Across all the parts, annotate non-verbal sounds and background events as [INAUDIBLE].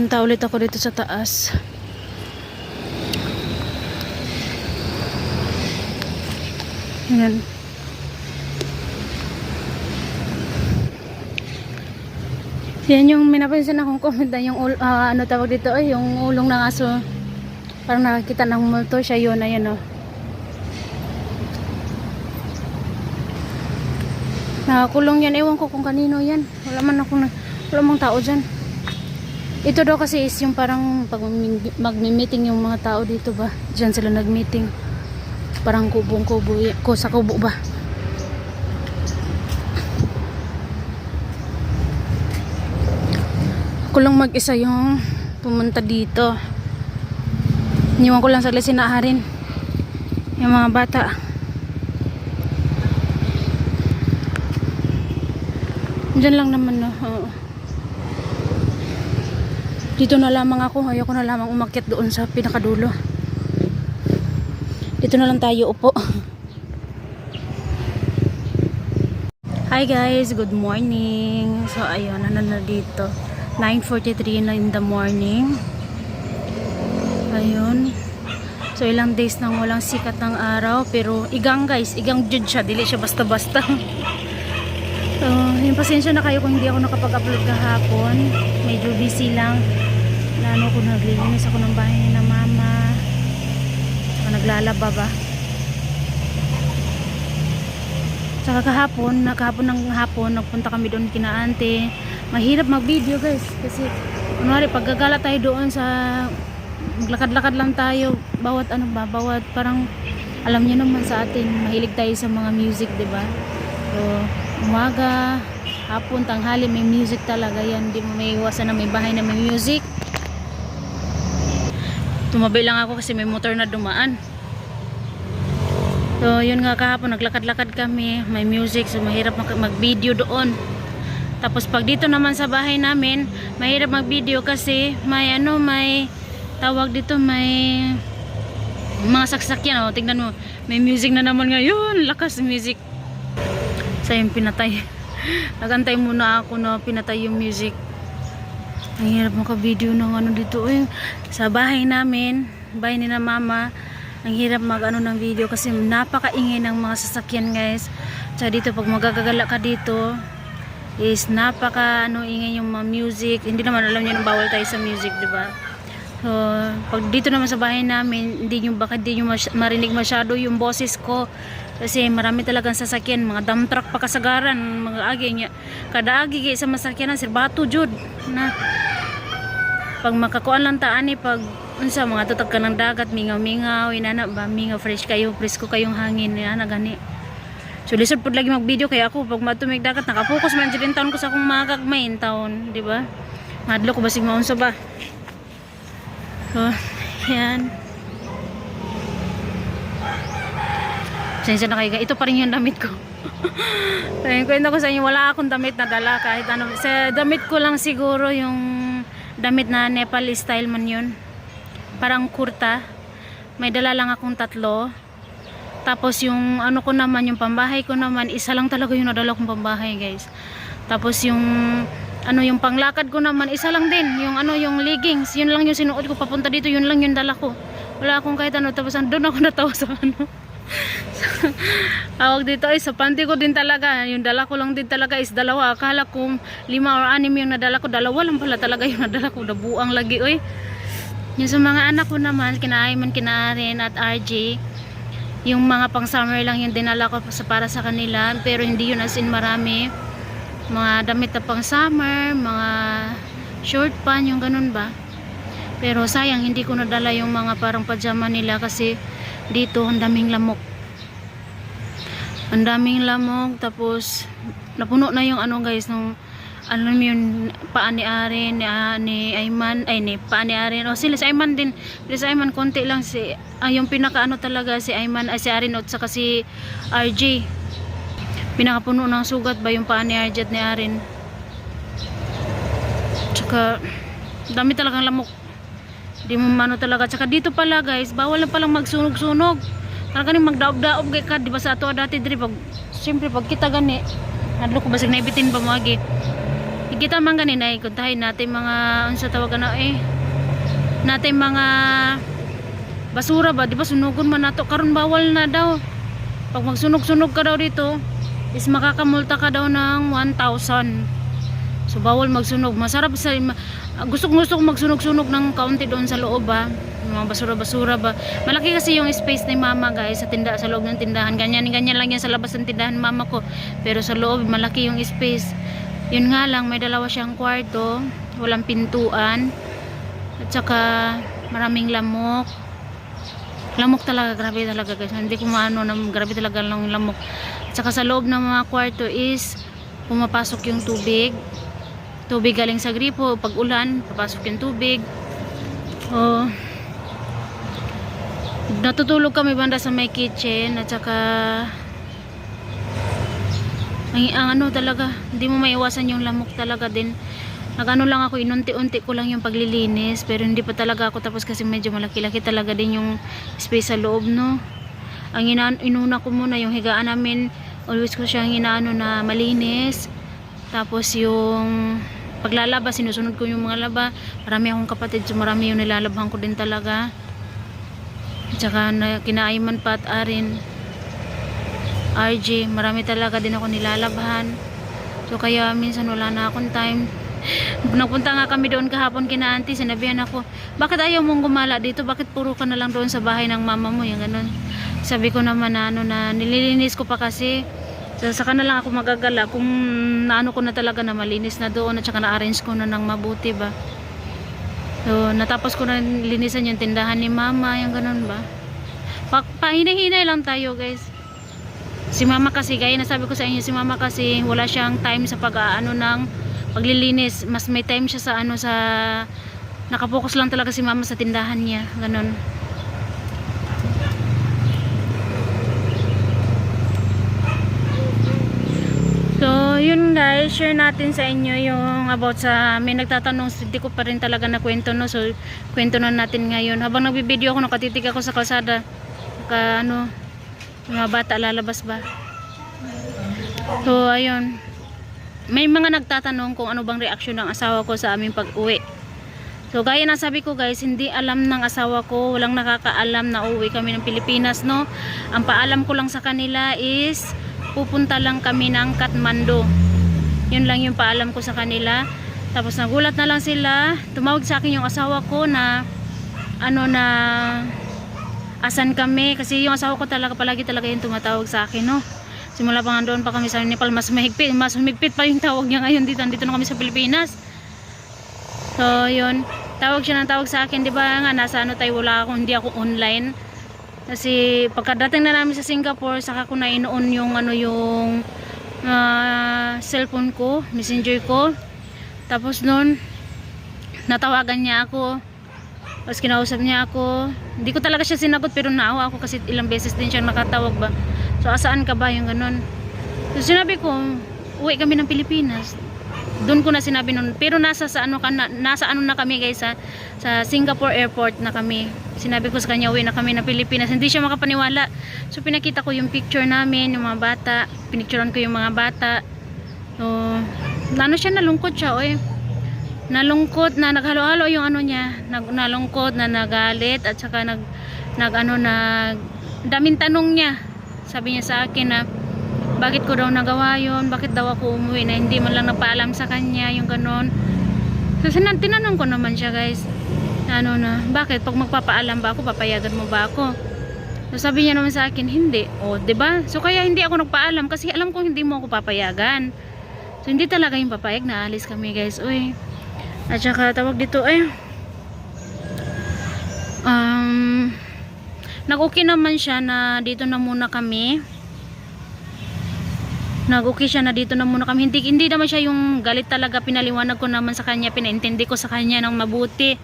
Ayan, punta ulit ako dito sa taas. Ayan. Yan yung minapansin akong comment na yung ah, ano tawag dito ay yung ulong ng aso. Parang nakakita ng multo siya yun ayan oh. Nakakulong yan. Ewan ko kung kanino yan. Wala man ako na, wala mang tao dyan. Ito daw kasi is yung parang pag mag-meeting yung mga tao dito ba. Diyan sila nag-meeting. Parang kubong-kubo. Ko sa kubo ba. Ako lang mag-isa yung pumunta dito. Iniwan ko lang sa sinaharin. Yung mga bata. Diyan lang naman no. Oo. Dito na lamang ako. Ayoko na lamang umakyat doon sa pinakadulo. Dito na lang tayo upo. Hi guys, good morning. So ayun, ano na dito. 9.43 na in the morning. Ayun. So ilang days nang walang sikat ng araw. Pero igang guys, igang jud siya. Dili siya basta-basta. [LAUGHS] So, yung pasensya na kayo kung hindi ako nakapag-upload kahapon. Medyo busy lang. Na ano ko naglilinis ako ng bahay na mama. Saka naglalaba ba. Saka kahapon, na kahapon ng hapon, nagpunta kami doon kina ante. Mahirap mag-video guys. Kasi, kunwari, paggagala tayo doon sa maglakad-lakad lang tayo. Bawat ano ba, bawat parang alam niyo naman sa atin, mahilig tayo sa mga music, 'di ba? So, umaga, hapon, tanghali, may music talaga yan. Hindi mo may iwasan na may bahay na may music. Tumabay lang ako kasi may motor na dumaan. So, yun nga kahapon, naglakad-lakad kami. May music, so mahirap mag- mag-video doon. Tapos pag dito naman sa bahay namin, mahirap mag-video kasi may ano, may tawag dito, may mga saksakyan. Oh, tingnan mo, may music na naman ngayon. Lakas music. Sa yung pinatay. [LAUGHS] Nagantay muna ako na pinatay yung music. Ang hirap maka-video ng ano dito. Eh. Sa bahay namin, bahay ni na mama, ang hirap mag ano ng video kasi napakaingay ng mga sasakyan guys. Sa dito pag magagagala ka dito, is napaka ano ingay yung mga music. Hindi naman alam niyo na bawal tayo sa music, di ba? So, pag dito naman sa bahay namin, hindi nyo baka hindi nyo masy- marinig masyado yung boses ko. Kasi marami talagang sasakyan, mga dump truck pa kasagaran, mga agi niya. Kada agi kay sa masakyanan, sirbato jud na. Pag makakuan lang taan ni pag unsa mga tutag ka ng dagat mingaw-mingaw inana ba mingaw fresh kayo presko kayong hangin inana gani. So lisod pud lagi mag video kaya ako pag matumig dagat nakapokus man jud taon ko sa akong mga gagmay taon di ba? Madlo ko basig maunsa ba? So yan Sensya na kayo. Ito pa rin yung damit ko. Ayun, kwento ko sa inyo, wala akong damit na dala kahit ano. Sa damit ko lang siguro yung damit na Nepal style man yun. Parang kurta. May dala lang akong tatlo. Tapos yung ano ko naman, yung pambahay ko naman, isa lang talaga yung nadala kong pambahay guys. Tapos yung ano yung panglakad ko naman, isa lang din. Yung ano yung leggings, yun lang yung sinuot ko papunta dito, yun lang yung dala ko. Wala akong kahit ano. Tapos doon ako natawa sa ano. [LAUGHS] Awag dito ay sa panty ko din talaga. Yung dala ko lang din talaga is dalawa. Akala ko lima or anim yung nadala ko. Dalawa lang pala talaga yung [LAUGHS] nadala ko. Dabuang lagi oy. Yung sa mga anak ko naman, kina Ayman, kina Aren at RJ, yung mga pang summer lang yung dinala ko para sa kanila. Pero hindi yun as in marami. Mga damit na pang summer, mga short pan, yung ganun ba. Pero sayang, hindi ko nadala yung mga parang pajama nila kasi dito ang daming lamok. Ang daming lamok tapos napuno na yung ano guys nung mo yun paa ni Aren ni, ah, ni Ayman ay ni paa ni Aren o sila si Ayman din. Pero si Ayman konti lang si ah, yung pinaka ano talaga si Ayman ay si Aren at saka si RJ pinakapuno ng sugat ba yung paa ni at ni Aren tsaka dami talagang lamok. Di mo mano talaga. Tsaka dito pala guys bawal na palang magsunog-sunog talaga ni magdaob-daob kay ka di ba sa ato dati diri pag siyempre pag kita gani nadlo ko basig naibitin pa mo agi kita man ganina eh, kuntahin natin mga, ano sa tawagan na eh, natin mga basura ba, di ba sunugon man nato, karon bawal na daw. Pag magsunog-sunog ka daw dito, is makakamulta ka daw ng 1,000. So bawal magsunog. Masarap sa ma- gusto-gusto ko magsunog-sunog ng kaunti doon sa loob ba. Yung mga basura-basura ba. Malaki kasi yung space ni mama guys sa tinda sa loob ng tindahan. Ganyan ganyan lang yan sa labas ng tindahan mama ko. Pero sa loob malaki yung space. Yun nga lang may dalawa siyang kwarto, walang pintuan. At saka maraming lamok. Lamok talaga, grabe talaga guys. Hindi ko maano na grabe talaga lang lamok. At saka sa loob ng mga kwarto is pumapasok yung tubig. Tubig galing sa gripo, pag ulan, papasok yung tubig. Oh. Natutulog kami banda sa may kitchen at saka ang, ang ano talaga, hindi mo maiwasan yung lamok talaga din. Nagano lang ako, inunti-unti ko lang yung paglilinis pero hindi pa talaga ako tapos kasi medyo malaki-laki talaga din yung space sa loob no. Ang ina inuna ko muna yung higaan namin, always ko siyang inaano na malinis. Tapos yung paglalaba, sinusunod ko yung mga laba. Marami akong kapatid, so marami yung nilalabhan ko din talaga. Tsaka na, kinaiman pa at arin. RJ, marami talaga din ako nilalabhan. So kaya minsan wala na akong time. [LAUGHS] Nagpunta nga kami doon kahapon kina auntie, sinabihan ako, bakit ayaw mong gumala dito? Bakit puro ka na lang doon sa bahay ng mama mo? Yung ganun. Sabi ko naman na ano na nililinis ko pa kasi So, saka na lang ako magagala kung naano ko na talaga na malinis na doon at saka na-arrange ko na ng mabuti ba. So, natapos ko na linisan yung tindahan ni mama, yung ganun ba. Pa pahinay-hinay lang tayo guys. Si mama kasi, gaya na sabi ko sa inyo, si mama kasi wala siyang time sa pag-ano ng paglilinis. Mas may time siya sa ano sa nakapokus lang talaga si mama sa tindahan niya. Ganun. So, yun guys, share natin sa inyo yung about sa, may nagtatanong, hindi ko pa rin talaga na kwento no, so kwento na natin ngayon. Habang nagbibideo ako, nakatitig ako sa kalsada, naka ano, mga bata lalabas ba. So, ayun. May mga nagtatanong kung ano bang reaksyon ng asawa ko sa aming pag-uwi. So, gaya na sabi ko guys, hindi alam ng asawa ko, walang nakakaalam na uwi kami ng Pilipinas, no? Ang paalam ko lang sa kanila is, pupunta lang kami ng Kathmandu. Yun lang yung paalam ko sa kanila. Tapos nagulat na lang sila. Tumawag sa akin yung asawa ko na ano na asan kami kasi yung asawa ko talaga palagi talaga yung tumatawag sa akin no. Simula pa nga doon pa kami sa Nepal mas mahigpit, mas humigpit pa yung tawag niya ngayon dito. Dito na kami sa Pilipinas. So, yun. Tawag siya ng tawag sa akin, 'di ba? Nga nasa ano tayo wala ako, hindi ako online. Kasi pagkadating na namin sa Singapore, saka ko na inoon yung ano yung ah, cellphone ko, messenger ko. Tapos noon, natawagan niya ako. Tapos kinausap niya ako. Hindi ko talaga siya sinagot pero naawa ako kasi ilang beses din siya nakatawag ba. So asaan ka ba yung ganun. So sinabi ko, uwi kami ng Pilipinas. Doon ko na sinabi noon. Pero nasa sa ano na, nasa ano na kami guys sa sa Singapore airport na kami. Sinabi ko sa kanya uwi na kami ng Pilipinas. Hindi siya makapaniwala. So pinakita ko yung picture namin, yung mga bata. Pinicturean ko yung mga bata. So, ano siya nalungkot siya, oy. Nalungkot na naghalo-halo yung ano niya, nag, nalungkot na nagalit at saka nag nag ano nag daming tanong niya. Sabi niya sa akin na bakit ko daw nagawa yun, bakit daw ako umuwi na hindi man lang napaalam sa kanya, yung ganon. So, sinan, tinanong ko naman siya guys, ano na, bakit pag magpapaalam ba ako, papayagan mo ba ako? So, sabi niya naman sa akin, hindi. O, ba? So, kaya hindi ako nagpaalam kasi alam kong hindi mo ako papayagan. So, hindi talaga yung papayag na alis kami guys. Uy. At saka tawag dito eh. Um, nag-okay naman siya na dito na muna kami. Nag-okay siya na dito na muna kami. Hindi, hindi naman siya yung galit talaga. Pinaliwanag ko naman sa kanya. Pinaintindi ko sa kanya ng mabuti.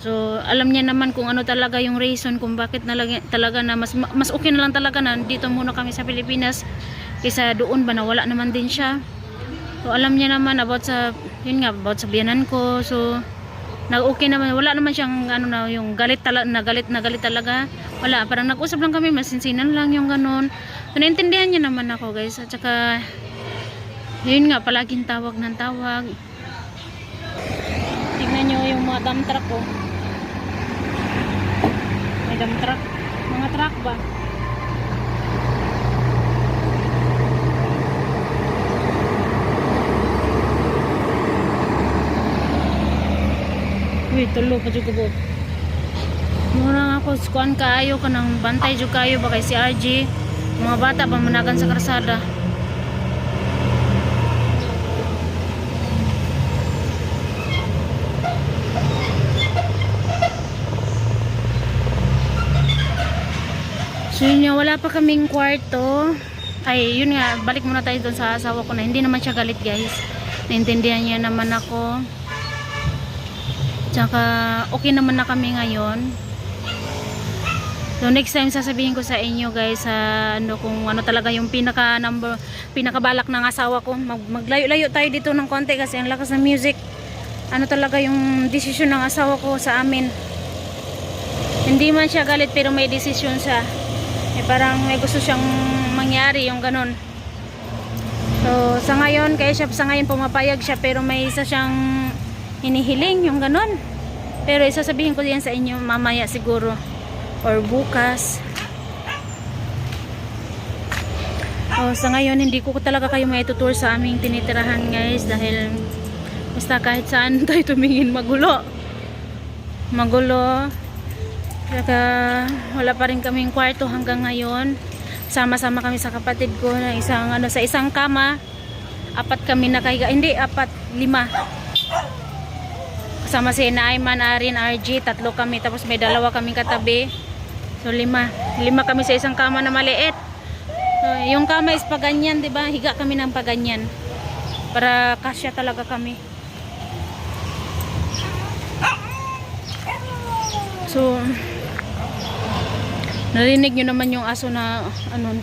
So, alam niya naman kung ano talaga yung reason kung bakit talaga, talaga na mas, mas okay na lang talaga na dito muna kami sa Pilipinas kaysa doon ba na wala naman din siya. So, alam niya naman about sa, yun nga, about sa biyanan ko. So, nag-okay naman. Wala naman siyang, ano na, yung galit talaga, na galit na galit talaga. Wala, parang nag-usap lang kami, masinsinan lang yung ganun. So, naintindihan niya naman ako, guys. At saka, yun nga, palaging tawag ng tawag. Tignan nyo yung mga dump truck ko. May dump truck. Mga truck ba? Uy, tulo pa dyan ko Mura nga ako, skuan kaayo ka ng bantay dyan kayo ba kay si RG. Mga bata pa managan sa karsada. So yun nga, wala pa kaming kwarto. Ay, yun nga, balik muna tayo doon sa asawa ko na hindi naman siya galit guys. Naintindihan niya naman ako. Tsaka okay naman na kami ngayon. So next time sasabihin ko sa inyo guys sa ano kung ano talaga yung pinaka number pinakabalak ng asawa ko. Mag, maglayo-layo tayo dito ng konti kasi ang lakas ng music. Ano talaga yung desisyon ng asawa ko sa amin. Hindi man siya galit pero may desisyon siya. Eh, parang may gusto siyang mangyari yung ganun. So sa ngayon kaya siya sa ngayon pumapayag siya pero may isa siyang hinihiling yung ganun. Pero isasabihin ko yan sa inyo mamaya siguro or bukas. Oh, sa ngayon hindi ko talaga kayo may tutur sa aming tinitirahan guys dahil basta kahit saan [LAUGHS] tayo tumingin magulo. Magulo. Saka wala pa rin kaming kwarto hanggang ngayon. Sama-sama kami sa kapatid ko na isang ano sa isang kama. Apat kami nakahiga. Hindi, apat, lima. Kasama si Naayman, Arin, RG, tatlo kami. Tapos may dalawa kaming katabi. So lima. Lima kami sa isang kama na maliit. So, yung kama is paganyan, 'di ba? Higa kami ng paganyan. Para kasya talaga kami. So Narinig nyo naman yung aso na ano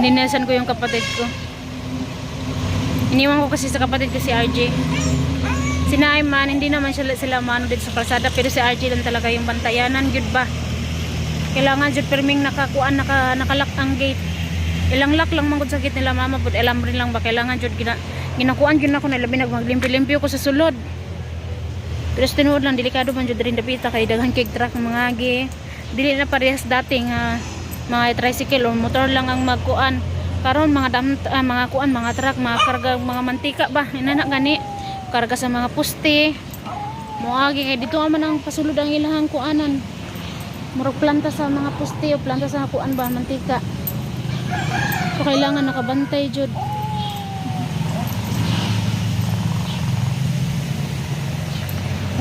Sininesan ko yung kapatid ko. Iniwan ko kasi sa kapatid ko si RJ. Si Naiman, hindi naman sila, sila mano dito sa kalsada, pero si RJ lang talaga yung bantayanan, good ba? Kailangan jud perming nakakuan, naka, nakalak ang gate. Ilang lock lang mangod sa gate nila mama, but alam rin lang ba, kailangan jud gina, ginakuan jud ako na labi nagmaglimpyo-limpyo ko sa sulod. Pero sa tinuod lang, delikado man jud rin dapita kay daghan kay truck mga agi. Dili na parehas dating nga mga tricycle o motor lang ang magkuan. Karon mga dam ah, mga kuan mga truck mga karga mga mantika ba? Inana gani. Karga sa mga puste. Moagi kay dito man ang pasulod ang ilahang kuanan. Murag planta sa mga puste o planta sa kuan ba mantika. So kailangan nakabantay jud.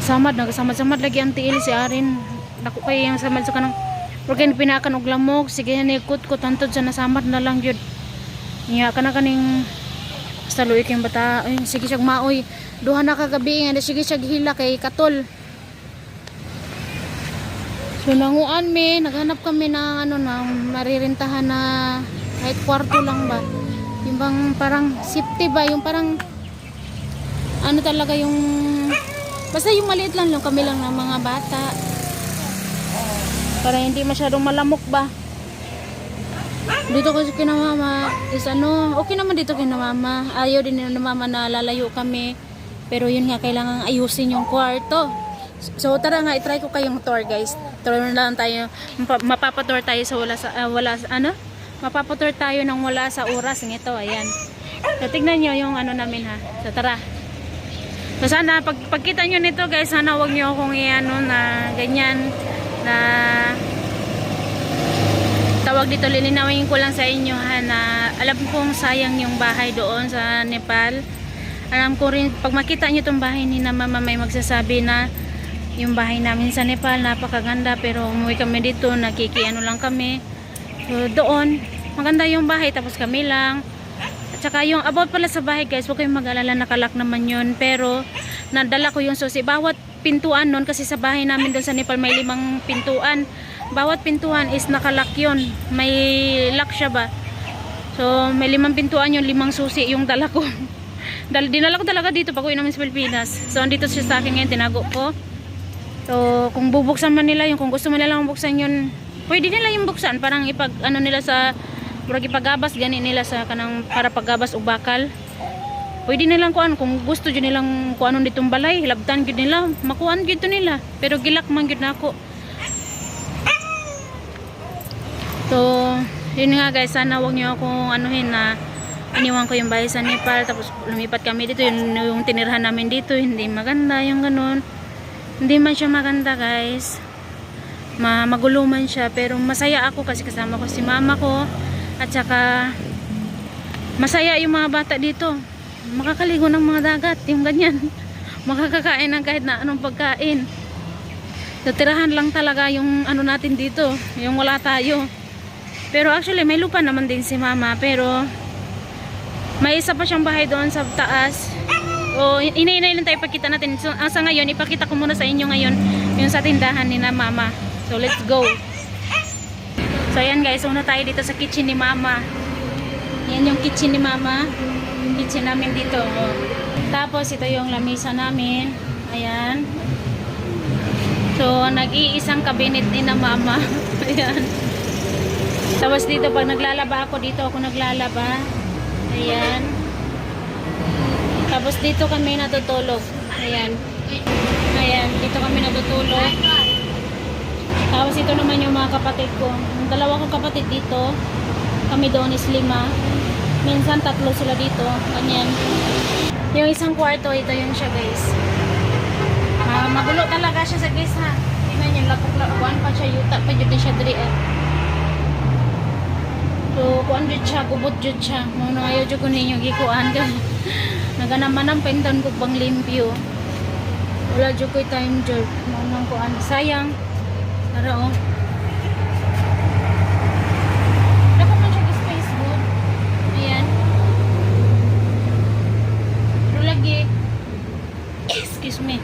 Samad nagasamad-samad lagi ang tiil si Arin. Dako kay yung samad sa kanang Porque pinakan og lamok, sige ni kut ko tantod sa nasamad na lang jud. Niya kana kaning basta luik yung bata, ay sige siyag maoy. Duha na kagabi nga sige siyag hila kay katol. So nanguan mi, naghanap kami ng ano na maririntahan na kahit kwarto lang ba. Yung bang parang safety ba, yung parang ano talaga yung basta yung maliit lang yung kami lang ng mga bata para hindi masyadong malamok ba? Dito kasi kina is ano okay naman dito kina mama. Ayaw din na mama na lalayo kami. Pero yun nga kailangan ayusin yung kwarto. So tara nga itry ko kayong tour guys. Tour lang tayo. Mapa- mapapatour tayo sa wala sa ah, wala sa- ano? Mapapatour tayo ng wala sa oras ng ito ayan. So tignan nyo yung ano namin ha? So tara. So sana pag pagkita nyo nito guys, sana wag nyo akong iano na ganyan na tawag dito lilinawin ko lang sa inyo ha na alam kong sayang yung bahay doon sa Nepal. Alam ko rin pag makita nyo tong bahay ni na mama may magsasabi na yung bahay namin sa Nepal napakaganda pero umuwi kami dito nakikiano lang kami. So doon maganda yung bahay tapos kami lang at saka yung about pala sa bahay guys, huwag kayong mag-alala nakalak naman yun. Pero nadala ko yung susi. Bawat pintuan nun, kasi sa bahay namin doon sa Nepal may limang pintuan. Bawat pintuan is nakalak yun. May lock siya ba? So may limang pintuan yun, limang susi yung dala ko. [LAUGHS] Dal dinala ko talaga dito pag uwi namin sa Pilipinas. So andito siya sa akin ngayon, tinago ko. So, kung bubuksan man nila yung kung gusto man nila buksan yun, pwede nila yung buksan. Parang ipag, ano nila sa, murag ipagabas, gani nila sa kanang, para paggabas o bakal. Pwede nilang kuan kung gusto jud nilang kuanon ditong balay, hilabtan gyud nila, makuan gyud to nila. Pero gilak man gyud nako. So, yun nga guys, sana wag niyo akong anuhin na iniwan ko yung bahay sa Nepal tapos lumipat kami dito yung, yung tinirhan namin dito hindi maganda yung ganun hindi man siya maganda guys Ma magulo man siya pero masaya ako kasi kasama ko si mama ko at saka masaya yung mga bata dito makakaligo ng mga dagat yung ganyan [LAUGHS] makakakain ng kahit na anong pagkain natirahan lang talaga yung ano natin dito yung wala tayo pero actually may lupa naman din si mama pero may isa pa siyang bahay doon sa taas. O, inainay lang tayo ipakita natin. So, ang sa ngayon, ipakita ko muna sa inyo ngayon yung sa tindahan ni na mama. So, let's go. So, ayan guys. Una tayo dito sa kitchen ni mama. Yan yung kitchen ni mama. Kitchen namin dito. Tapos, ito yung lamisa namin. Ayan. So, nag-iisang cabinet ni na mama. [LAUGHS] Ayan. Tapos dito, pag naglalaba ako, dito ako naglalaba. Ayan. Tapos dito kami natutulog. Ayan. Ayan, dito kami natutulog. Tapos ito naman yung mga kapatid ko. Yung dalawa kong kapatid dito. Kami doon is lima. Minsan tatlo sila dito. Ganyan. Yung isang kwarto, ito yun siya guys. Ah, magulo talaga siya sa guys ha. Tingnan niyo, lapok-lapuan pa siya. Yuta pa yun siya diri eh. So, kuan jud siya, gubot jud siya. Mo na ayo jud ko ninyo gikuan kay. [LAUGHS] Naganaman ang penton ko bang limpyo. Wala jud ko time. Mo nang kuan. Sayang. Tara oh. Dako man siya space good. Ayan. Pero lagi. Excuse me.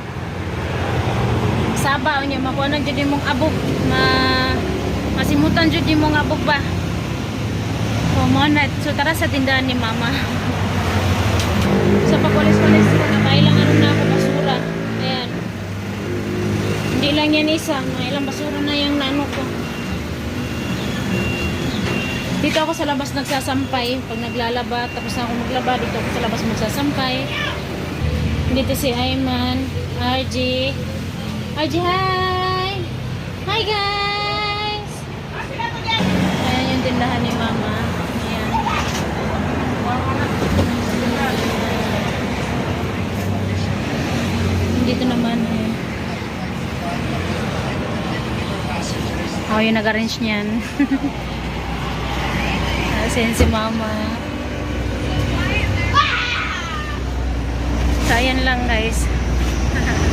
Saba niya makuha na jud imong abog. Ma masimutan jud imong abog ba. So, mo na. So, tara sa tindahan ni mama. Sa pagwalis-walis ko, nakailang ano na ako basura. Ayan. Hindi lang yan isa. Mga ilang basura na yung nano ko. Dito ako sa labas nagsasampay. Pag naglalaba, tapos ako maglaba, dito ako sa labas magsasampay. Dito si Ayman, RG. RG, hi! Hi, guys! Ayan yung tindahan ni mama. Ayan. Dito naman. Ayan. Oh, yung nag-arrange niyan. [LAUGHS] Asin si mama. So, ayan lang guys. [LAUGHS]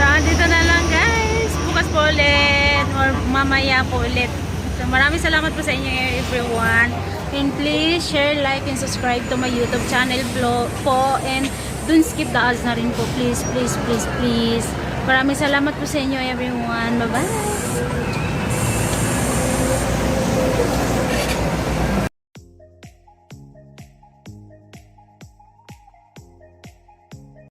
so, dito na lang guys. Bukas po ulit. Or mamaya po ulit. So, maraming salamat po sa inyo everyone. And please share, like, and subscribe to my YouTube channel po. And don't skip the ads na rin po. Please, please, please, please. Maraming salamat po sa inyo everyone. Bye-bye.